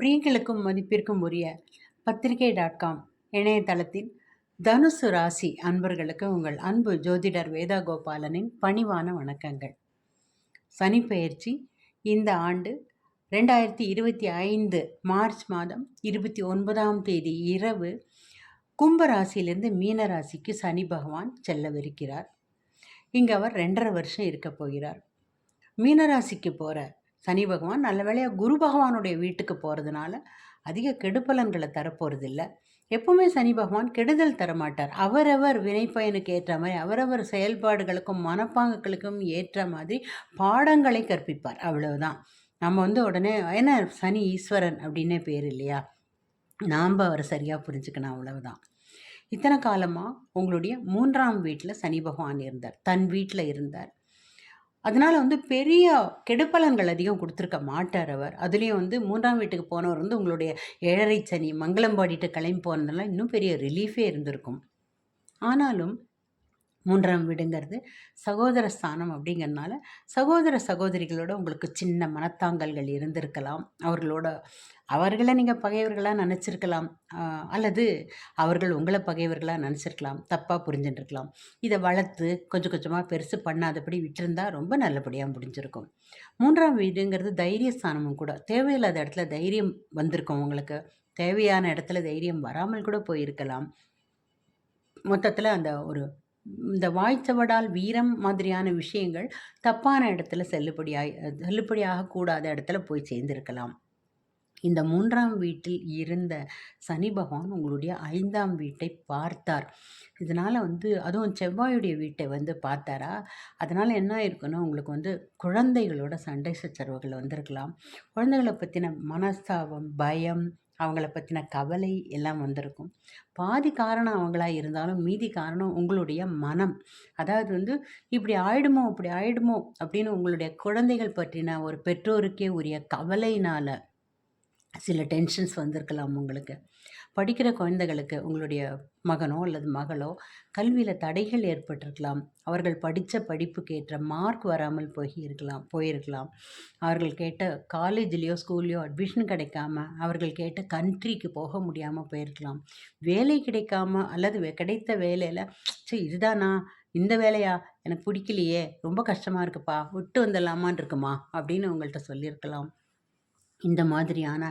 பிரியங்களுக்கும் மதிப்பிற்கும் உரிய பத்திரிகை டாட் காம் இணையதளத்தின் தனுசு ராசி அன்பர்களுக்கு உங்கள் அன்பு ஜோதிடர் வேதா கோபாலனின் பணிவான வணக்கங்கள். சனி பயிற்சி இந்த ஆண்டு ரெண்டாயிரத்தி இருபத்தி ஐந்து மார்ச் மாதம் இருபத்தி ஒன்பதாம் தேதி இரவு கும்பராசியிலிருந்து மீனராசிக்கு சனி பகவான் செல்லவிருக்கிறார். இங்கே அவர் ரெண்டரை வருஷம் இருக்க போகிறார் மீனராசிக்கு போகிற சனி பகவான் நல்ல வேளையாக குரு பகவானுடைய வீட்டுக்கு போகிறதுனால அதிக கெடுபலன்களை தரப்போகிறதில்ல எப்பவுமே சனி பகவான் கெடுதல் தரமாட்டார். அவரவர் வினைப்பயனுக்கு ஏற்ற மாதிரி அவரவர் செயல்பாடுகளுக்கும் மனப்பாங்குகளுக்கும் ஏற்ற மாதிரி பாடங்களை கற்பிப்பார். அவ்வளவுதான். நம்ம வந்து உடனே ஏன்னா சனி ஈஸ்வரன் அப்படின்னே பேர் இல்லையா? நாம் அவரை சரியாக புரிஞ்சுக்கணும். அவ்வளவுதான். இத்தனை காலமாக உங்களுடைய மூன்றாம் வீட்டில் சனி பகவான் இருந்தார். தன் வீட்டில் இருந்தார். அதனால் வந்து பெரிய கெடுப்பலன்கள் அதிகம் கொடுத்துருக்க மாட்டார் அவர். அதுலேயும் வந்து மூன்றாம் வீட்டுக்கு போனவர் வந்து உங்களுடைய ஏழரை சனி மங்களம் பாடிட்டு கிளம்பி போனதெல்லாம் இன்னும் பெரிய ரிலீஃபே இருந்திருக்கும். ஆனாலும் மூன்றாம் வீடுங்கிறது சகோதர ஸ்தானம் அப்படிங்கிறனால சகோதர சகோதரிகளோட உங்களுக்கு சின்ன மனத்தாங்கல்கள் இருந்திருக்கலாம். அவர்களோட அவர்களை நீங்கள் பகைவர்களாக நினச்சிருக்கலாம். அல்லது அவர்கள் உங்களை பகைவர்களாக நினச்சிருக்கலாம். தப்பாக புரிஞ்சுட்டுருக்கலாம் இதை வளர்த்து கொஞ்சம் கொஞ்சமாக பெருசு பண்ணாதபடி விட்டுருந்தா ரொம்ப நல்லபடியாக முடிஞ்சிருக்கும். மூன்றாம் வீடுங்கிறது தைரிய ஸ்தானமும் கூட. தேவையில்லாத இடத்துல தைரியம் வந்திருக்கும் உங்களுக்கு. தேவையான இடத்துல தைரியம் வராமல் கூட போயிருக்கலாம். மொத்தத்தில் அந்த ஒரு இந்த வாய்ச்சவடால் வீரம் மாதிரியான விஷயங்கள் தப்பான இடத்துல செல்லுபடியாய் செல்லுபடியாக கூடாத இடத்துல போய் சேர்ந்திருக்கலாம். இந்த மூன்றாம் வீட்டில் இருந்த சனி பகவான் உங்களுடைய ஐந்தாம் வீட்டை பார்த்தார். இதனால் வந்து அதுவும் செவ்வாயுடைய வீட்டை வந்து பார்த்தாரா? அதனால் என்ன இருக்குன்னா உங்களுக்கு வந்து குழந்தைகளோட சண்டை சச்சரவுகள் வந்திருக்கலாம். குழந்தைகளை பற்றின மனஸ்தாபம் பயம் அவங்கள பற்றின கவலை எல்லாம் வந்திருக்கும். பாதி காரணம் அவங்களா இருந்தாலும் மீதி காரணம் உங்களுடைய மனம். அதாவது வந்து இப்படி ஆயிடுமோ அப்படி ஆயிடுமோ அப்படின்னு உங்களுடைய குழந்தைகள் பற்றின ஒரு பெற்றோருக்கே உரிய கவலையினால் சில டென்ஷன்ஸ் வந்திருக்கலாம் உங்களுக்கு. படிக்கிற குழந்தைகளுக்கு உங்களுடைய மகனோ அல்லது மகளோ கல்வியில் தடைகள் ஏற்பட்டிருக்கலாம். அவர்கள் படித்த படிப்புக்கு ஏற்ற மார்க் வராமல் போய் இருக்கலாம் போயிருக்கலாம். அவர்கள் கேட்ட காலேஜ்லேயோ ஸ்கூல்லையோ அட்மிஷன் கிடைக்காம அவர்கள் கேட்ட கண்ட்ரிக்கு போக முடியாமல் போயிருக்கலாம். வேலை கிடைக்காம அல்லது கிடைத்த வேலையில் சரி இதுதானா? இந்த வேலையா? எனக்கு பிடிக்கலையே. ரொம்ப கஷ்டமாக இருக்குப்பா. விட்டு வந்துடலாமான் இருக்குமா? அப்படின்னு உங்கள்கிட்ட சொல்லியிருக்கலாம். இந்த மாதிரியான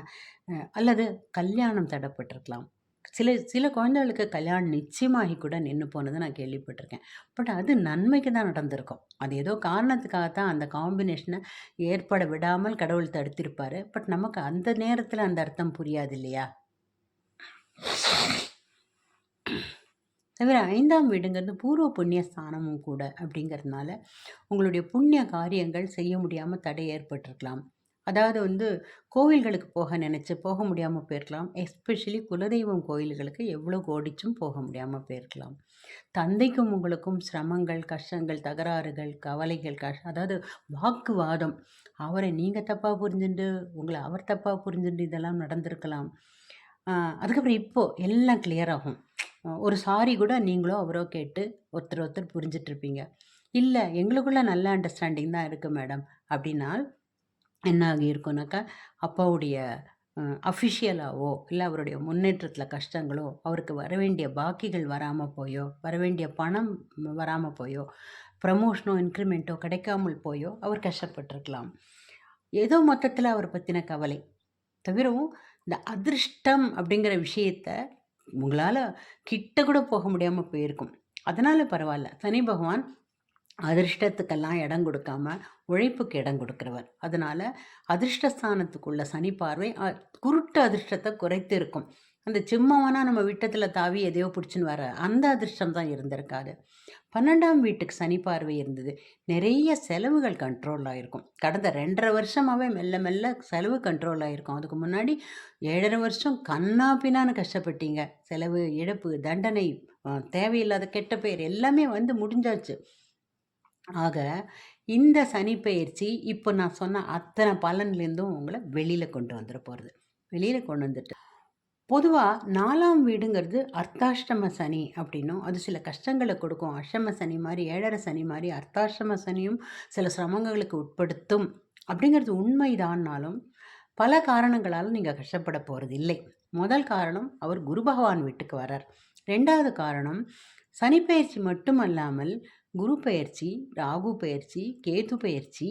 அல்லது கல்யாணம் தடைப்பட்டிருக்கலாம். சில சில குழந்தைகளுக்கு கல்யாணம் நிச்சயமாகி கூட நின்று போனதை நான் கேள்விப்பட்டிருக்கேன். பட் அது நன்மைக்கு தான் நடந்திருக்கும். அது ஏதோ காரணத்துக்காக தான் அந்த காம்பினேஷனை ஏற்பட விடாமல் கடவுள் தடுத்திருப்பார். பட் நமக்கு அந்த நேரத்தில் அந்த அர்த்தம் புரியாது இல்லையா? தவிர ஐந்தாம் வீடுங்கிறது பூர்வ புண்ணிய ஸ்தானமும் கூட அப்படிங்கிறதுனால உங்களுடைய புண்ணிய காரியங்கள் செய்ய முடியாமல் தடை ஏற்பட்டிருக்கலாம். அதாவது வந்து கோவில்களுக்கு போக நினச்சி போக முடியாமல் போயிருக்கலாம். எஸ்பெஷலி குலதெய்வம் கோயில்களுக்கு எவ்வளோ கோடிச்சும் போக முடியாமல் போயிருக்கலாம். தந்தைக்கும் உங்களுக்கும் சிரமங்கள் கஷ்டங்கள் தகராறுகள் கவலைகள் கஷ் அதாவது வாக்குவாதம். அவரை நீங்கள் தப்பாக புரிஞ்சுட்டு உங்களை அவர் தப்பாக புரிஞ்சுட்டு இதெல்லாம் நடந்திருக்கலாம். அதுக்கப்புறம் இப்போது எல்லாம் கிளியர் ஆகும். ஒரு சாரி கூட நீங்களோ அவரோ கேட்டு ஒருத்தர் ஒருத்தர் புரிஞ்சிட்ருப்பீங்க. இல்லை எங்களுக்குள்ள நல்ல அண்டர்ஸ்டாண்டிங் தான் இருக்குது மேடம் அப்படின்னால் என்ன ஆகியிருக்குனாக்கா அப்பாவுடைய அஃபிஷியலாவோ இல்லை அவருடைய முன்னேற்றத்தில் கஷ்டங்களோ அவருக்கு வர வேண்டிய பாக்கிகள் வராமல் போயோ வர வேண்டிய பணம் வராமல் போயோ ப்ரமோஷனோ இன்க்ரிமெண்ட்டோ கிடைக்காமல் போயோ அவர் கஷ்டப்பட்டிருக்கலாம். ஏதோ மொத்தத்தில் அவர் பற்றின கவலை. தவிரவும் இந்த அதிர்ஷ்டம் அப்படிங்கிற விஷயத்த உங்களால் கிட்ட கூட போக முடியாமல் போயிருக்கும். அதனால் பரவாயில்ல. சனி பகவான் அதிர்ஷ்டத்துக்கெல்லாம் இடம் கொடுக்காம உழைப்புக்கு இடம் கொடுக்குறவர். அதனால் அதிர்ஷ்டஸ்தானத்துக்குள்ள சனி பார்வை குருட்டு அதிர்ஷ்டத்தை குறைத்து இருக்கும். அந்த சிம்மவனா நம்ம விட்டத்தில் தாவி எதையோ பிடிச்சின்னு வர அந்த அதிர்ஷ்டம் தான் இருந்திருக்காது. பன்னெண்டாம் வீட்டுக்கு சனி பார்வை இருந்தது. நிறைய செலவுகள் கண்ட்ரோல் ஆகிருக்கும் கடந்த ரெண்டரை வருஷமாகவே மெல்ல மெல்ல செலவு கண்ட்ரோல் ஆகிருக்கும் அதுக்கு முன்னாடி ஏழரை வருஷம் கண்ணா பின்னான்னு கஷ்டப்பட்டீங்க. செலவு இழப்பு தண்டனை தேவையில்லாத கெட்ட பெயர் எல்லாமே வந்து முடிஞ்சாச்சு. ஆக இந்த சனி பயிற்சி இப்போ நான் சொன்ன அத்தனை பலன்லேருந்தும் உங்களை வெளியில் கொண்டு வந்துட போகிறது வெளியில் கொண்டு வந்துட்டு. பொதுவாக நாலாம் வீடுங்கிறது அர்த்தாஷ்டம சனி அப்படின்னும் அது சில கஷ்டங்களை கொடுக்கும். அஷ்டம சனி மாதிரி ஏழரை சனி மாதிரி அர்த்தாஷ்டம சனியும் சில சிரமங்களுக்கு உட்படுத்தும் அப்படிங்கிறது உண்மைதான்னாலும் பல காரணங்களால் நீங்கள் கஷ்டப்பட போகிறது இல்லை. முதல் காரணம் அவர் குரு பகவான் வீட்டுக்கு வரார் ரெண்டாவது காரணம் சனிப்பயிற்சி மட்டுமல்லாமல் குரு பயிற்சி ராகு பயிற்சி கேது பயிற்சி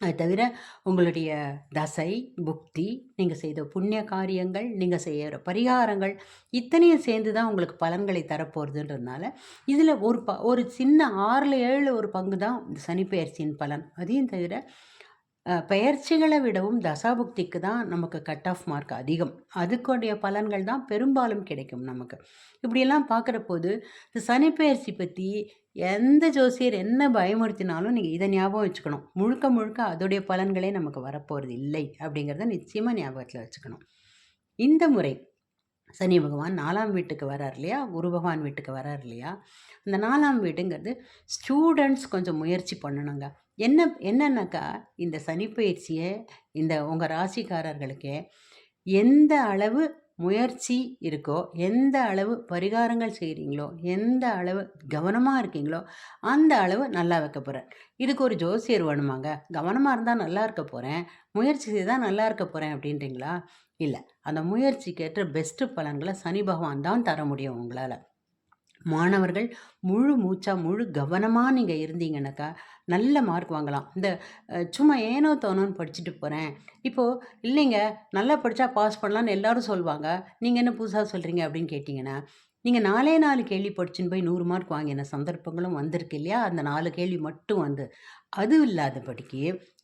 அது தவிர உங்களுடைய தசை புக்தி நீங்கள் செய்த புண்ணிய காரியங்கள் நீங்கள் செய்கிற பரிகாரங்கள் இத்தனையும் சேர்ந்து தான் உங்களுக்கு பலன்களை தரப்போகிறதுன்றதுனால இதில் ஒரு ப ஒரு சின்ன ஆறில் ஏழு ஒரு பங்கு தான் இந்த சனி பயிற்சியின் பலன். அதையும் தவிர பெயர்ச்சிகளை விடவும் தசாபுக்திக்கு தான் நமக்கு கட் ஆஃப் மார்க் அதிகம். அதுக்குடைய பலன்கள் தான் பெரும்பாலும் கிடைக்கும் நமக்கு. இப்படியெல்லாம் பார்க்குற போது இந்த சனி பற்றி எந்த ஜோசியர் என்ன பயமுறுத்தினாலும் நீங்கள் இதை ஞாபகம் வச்சுக்கணும். முழுக்க முழுக்க அதோடைய பலன்களே நமக்கு வரப்போகிறது இல்லை அப்படிங்கிறத நிச்சயமாக ஞாபகத்தில் வச்சுக்கணும். இந்த முறை சனி பகவான் நாலாம் வீட்டுக்கு வரார் இல்லையா? குரு பகவான் வீட்டுக்கு வரார் இல்லையா? அந்த நாலாம் வீடுங்கிறது ஸ்டூடெண்ட்ஸ் கொஞ்சம் முயற்சி பண்ணணுங்க. என்ன என்னன்னாக்கா இந்த சனி பயிற்சியை இந்த உங்கள் ராசிக்காரர்களுக்கு எந்த அளவு முயற்சி இருக்கோ எந்த அளவு பரிகாரங்கள் செய்கிறீங்களோ எந்த அளவு கவனமாக இருக்கீங்களோ அந்த அளவு நல்லா வைக்க போகிறேன் இதுக்கு ஒரு ஜோசியர் வேணுமாங்க? கவனமாக இருந்தால் நல்லா இருக்க போகிறேன் முயற்சி செய்தால் நல்லா இருக்க போகிறேன் அப்படின்றீங்களா? இல்லை. அந்த முயற்சிக்கேற்ற பெஸ்ட்டு பலன்களை சனி பகவான் தான் தர முடியும் உங்களால். மாணவர்கள் முழு மூச்சா முழு கவனமாக நீங்கள் இருந்தீங்கன்னாக்கா நல்ல மார்க் வாங்கலாம். இந்த சும்மா ஏனோ தோணுன்னு படிச்சுட்டு போகிறேன் இப்போது இல்லைங்க நல்லா படித்தா பாஸ் பண்ணலான்னு எல்லோரும் சொல்லுவாங்க நீங்கள் என்ன புதுசாக சொல்கிறீங்க அப்படின்னு கேட்டிங்கன்னா நீங்கள் நாலே நாலு கேள்வி படிச்சுன்னு போய் நூறு மார்க் வாங்கின சந்தர்ப்பங்களும் வந்திருக்கு இல்லையா? அந்த நாலு கேள்வி மட்டும் வந்து. அது இல்லாதபடிக்கு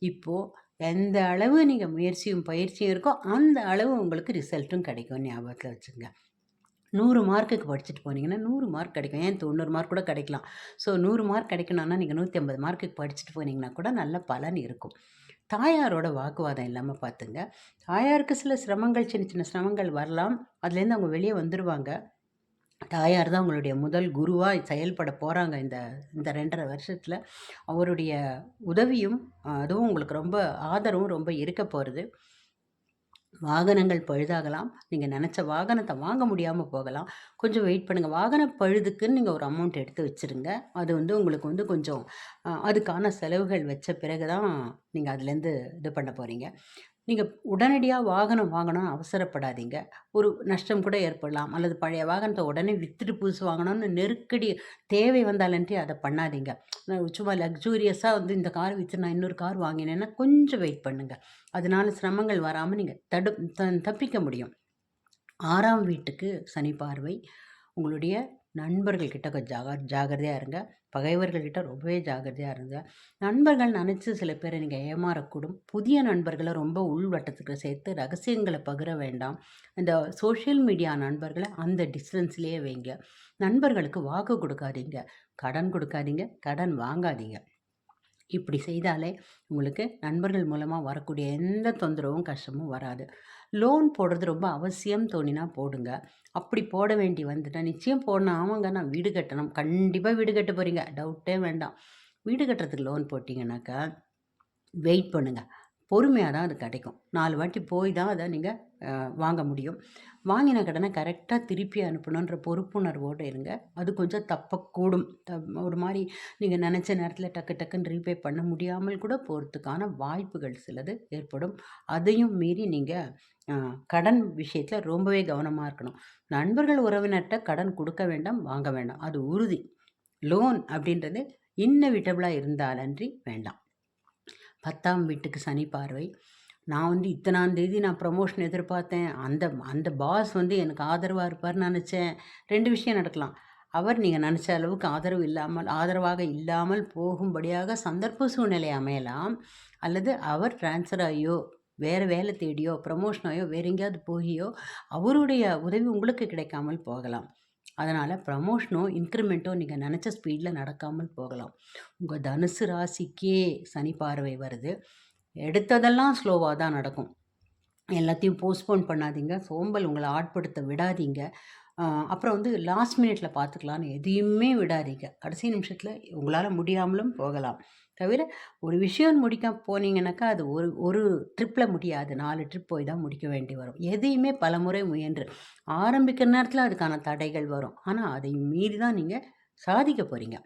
இப்போது எந்த அளவு நீங்கள் முயற்சியும் பயிற்சியும் இருக்கோ அந்த அளவு உங்களுக்கு ரிசல்ட்டும் கிடைக்கும் ஞாபகத்தில் வச்சுங்க நூறு மார்க்குக்கு படிச்சுட்டு போனீங்கன்னா நூறு மார்க் கிடைக்கும். ஏன் தொண்ணூறு மார்க் கூட கிடைக்கலாம்? ஸோ நூறு மார்க் கிடைக்கணும்னா நீங்கள் நூற்றி ஐம்பது மார்க்குக்கு படிச்சுட்டு போனீங்கன்னா கூட நல்ல பலன் இருக்கும். தாயாரோட வாக்குவாதம் இல்லாமல் பார்த்துங்க தாயாருக்கு சில சிரமங்கள் சின்ன சின்ன சிரமங்கள் வரலாம். அதுலேருந்து அவங்க வெளியே வந்துடுவாங்க தாயார் தான் அவங்களுடைய முதல் குருவாக செயல்பட போகிறாங்க இந்த இந்த ரெண்டரை வருஷத்தில். அவருடைய உதவியும் அதுவும் உங்களுக்கு ரொம்ப ஆதரவும் ரொம்ப இருக்க போகிறது வாகனங்கள் பழுதாகலாம். நீங்கள் நினச்ச வாகனத்தை வாங்க முடியாமல் போகலாம். கொஞ்சம் வெயிட் பண்ணுங்கள் வாகன பழுதுக்குன்னு நீங்கள் ஒரு அமௌண்ட் எடுத்து வச்சுருங்க. அது வந்து உங்களுக்கு வந்து கொஞ்சம் அதுக்கான செலவுகள் வச்ச பிறகு தான் நீங்கள் அதுலேருந்து இது பண்ண போகிறீங்க நீங்கள் உடனடியாக வாகனம் வாங்கணும்னு அவசரப்படாதீங்க. ஒரு நஷ்டம் கூட ஏற்படலாம். அல்லது பழைய வாகனத்தை உடனே விற்றுட்டு புதுசு வாங்கணும்னு நெருக்கடி தேவை வந்தாலன்றி அதை பண்ணாதீங்க. சும்மா லக்ஸூரியஸாக வந்து இந்த கார் விற்று நான் இன்னொரு கார் வாங்கினேன்னா கொஞ்சம் வெயிட் பண்ணுங்கள் அதனால சிரமங்கள் வராமல் நீங்கள் தடு தப்பிக்க முடியும். ஆறாம் வீட்டுக்கு சனி பார்வை உங்களுடைய நண்பர்கள்கிட்ட கொஞ்சம் ஜாக ஜாகிரதையாக இருங்க. பகைவர்கள்கிட்ட ரொம்பவே ஜாகிரதையாக இருங்க. நண்பர்கள் நினச்சி சில பேரை நீங்கள் ஏமாறக்கூடும். புதிய நண்பர்களை ரொம்ப உள்வட்டத்துக்கு சேர்த்து ரகசியங்களை பகிர வேண்டாம். இந்த சோஷியல் மீடியா நண்பர்களை அந்த டிஸ்டன்ஸ்லேயே வைங்க. நண்பர்களுக்கு வாக்கு கொடுக்காதீங்க. கடன் கொடுக்காதீங்க. கடன் வாங்காதீங்க. இப்படி செய்தாலே உங்களுக்கு நண்பர்கள் மூலமாக வரக்கூடிய எந்த தொந்தரவும் கஷ்டமும் வராது. லோன் போடுறது ரொம்ப அவசியம் தோணினா போடுங்க. அப்படி போட வேண்டி வந்துட்டால் நிச்சயம் போடணும். ஆமாங்க நான் வீடு கட்டணும். கண்டிப்பாக வீடு கட்ட போகிறீங்க டவுட்டே வேண்டாம். வீடு கட்டுறதுக்கு லோன் போட்டிங்கனாக்கா வெயிட் பண்ணுங்கள் பொறுமையாக தான் அது கிடைக்கும். நாலு வாட்டி போய் தான் அதை நீங்கள் வாங்க முடியும். வாங்கின கடனை கரெக்டாக திருப்பி அனுப்பணுன்ற பொறுப்புணர்வோடு இருங்க. அது கொஞ்சம் தப்பக்கூடும். த ஒரு மாதிரி நீங்கள் நினச்ச நேரத்தில் டக்கு டக்குன்னு ரீபே பண்ண முடியாமல் கூட போகிறதுக்கான வாய்ப்புகள் சிலது ஏற்படும். அதையும் மீறி நீங்கள் கடன் விஷயத்தில் ரொம்பவே கவனமாக இருக்கணும். நண்பர்கள் உறவினர்கிட்ட கடன் கொடுக்க வேண்டாம் வாங்க வேண்டாம். அது உறுதி. லோன் அப்படின்றது இன்னவிட்டபிளாக இருந்தாலன்றி வேண்டாம். பத்தாம் வீட்டுக்கு சனி பார்வை. நான் வந்து இத்தனாந்தேதி நான் ப்ரமோஷன் எதிர்பார்த்தேன். அந்த அந்த பாஸ் வந்து எனக்கு ஆதரவாக இருப்பார்னு நினச்சேன். ரெண்டு விஷயம் நடக்கலாம். அவர் நீங்கள் நினச்ச அளவுக்கு ஆதரவு இல்லாமல் ஆதரவாக இல்லாமல் போகும்படியாக சந்தர்ப்ப சூழ்நிலை அமையலாம். அல்லது அவர் டிரான்ஸ்ஃபர் ஆகியோ வேறு வேலை தேடியோ ப்ரமோஷனாயோ வேறு எங்கேயாவது போகியோ அவருடைய உதவி உங்களுக்கு கிடைக்காமல் போகலாம். அதனால் ப்ரமோஷனோ இன்க்ரிமெண்ட்டோ நீங்கள் நினச்ச ஸ்பீடில் நடக்காமல் போகலாம். உங்கள் தனுசு ராசிக்கே சனி பார்வை வருது. எடுத்ததெல்லாம் ஸ்லோவாக தான் நடக்கும். எல்லாத்தையும் போஸ்ட்போன் பண்ணாதீங்க. சோம்பல் உங்களை ஆட்படுத்த விடாதீங்க. அப்புறம் வந்து லாஸ்ட் மினிட்ல பார்த்துக்கலான்னு எதையுமே விடாதீங்க. கடைசி நிமிஷத்தில் உங்களால் முடியாமலும் போகலாம். தவிர ஒரு விஷயம் முடிக்க போனீங்கன்னாக்கா அது ஒரு ஒரு ட்ரிப்பில் முடியாது. நாலு ட்ரிப் போய் தான் முடிக்க வேண்டி வரும். எதையுமே பல முறை முயன்று ஆரம்பிக்கிற நேரத்தில் அதுக்கான தடைகள் வரும். ஆனால் அதை மீறி தான் நீங்கள் சாதிக்க போகிறீங்க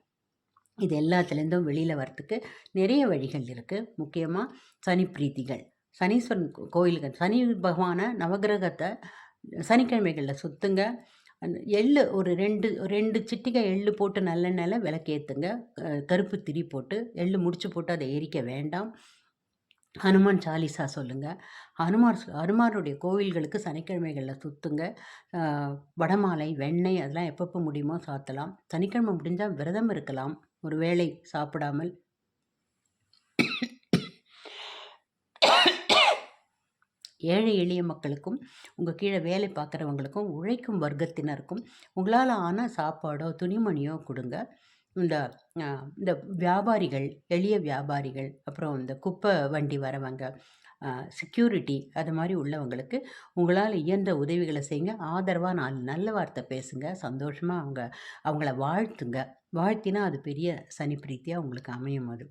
இது எல்லாத்துலேருந்தும் வெளியில் வரத்துக்கு நிறைய வழிகள் இருக்குது முக்கியமாக சனி பிரீத்திகள். சனீஸ்வரன் கோ கோயிலுக்கு சனி பகவானை நவக்கிரகத்தை சனிக்கிழமைகளில் சுற்றுங்க எள்ளு ஒரு ரெண்டு ரெண்டு சிட்டிகை எள்ளு போட்டு நல்லெண்ணெயில் விளக்கேற்றுங்க கருப்பு திரி போட்டு எள்ளு முடிச்சு போட்டு அதை எரிக்க வேண்டாம். ஹனுமான் சாலிசா சொல்லுங்கள் ஹனுமார் சு- ஹனுமாருடைய கோவில்களுக்கு சனிக்கிழமைகளில் சுற்றுங்க வடமாலை வெண்ணெய் அதெல்லாம் எப்பப்போ முடியுமோ சாத்தலாம். சனிக்கிழமை முடிஞ்சால் விரதம் இருக்கலாம். ஒரு வேளை சாப்பிடாமல். ஏழை எளிய மக்களுக்கும் உங்கள் கீழே வேலை பார்க்குறவங்களுக்கும் உழைக்கும் வர்க்கத்தினருக்கும் உங்களால் ஆன சாப்பாடோ துணிமணியோ கொடுங்க. இந்த இந்த வியாபாரிகள் எளிய வியாபாரிகள் அப்புறம் இந்த குப்பை வண்டி வரவங்க செக்யூரிட்டி அது மாதிரி உள்ளவங்களுக்கு உங்களால் இயன்ற உதவிகளை செய்யுங்க. ஆதரவாக நாலு நல்ல வார்த்தை பேசுங்க. சந்தோஷமாக அவங்க அவங்கள வாழ்த்துங்க. வாழ்த்தினா அது பெரிய சனி பிரீத்தியாக உங்களுக்கு அமையும் அது.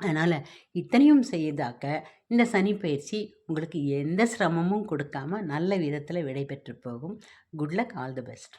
அதனால் இத்தனையும் செய்தாக்க இந்த சனி பயிற்சி உங்களுக்கு எந்த சிரமமும் கொடுக்காம நல்ல விதத்தில் விடைபெற்று போகும். Good luck all the best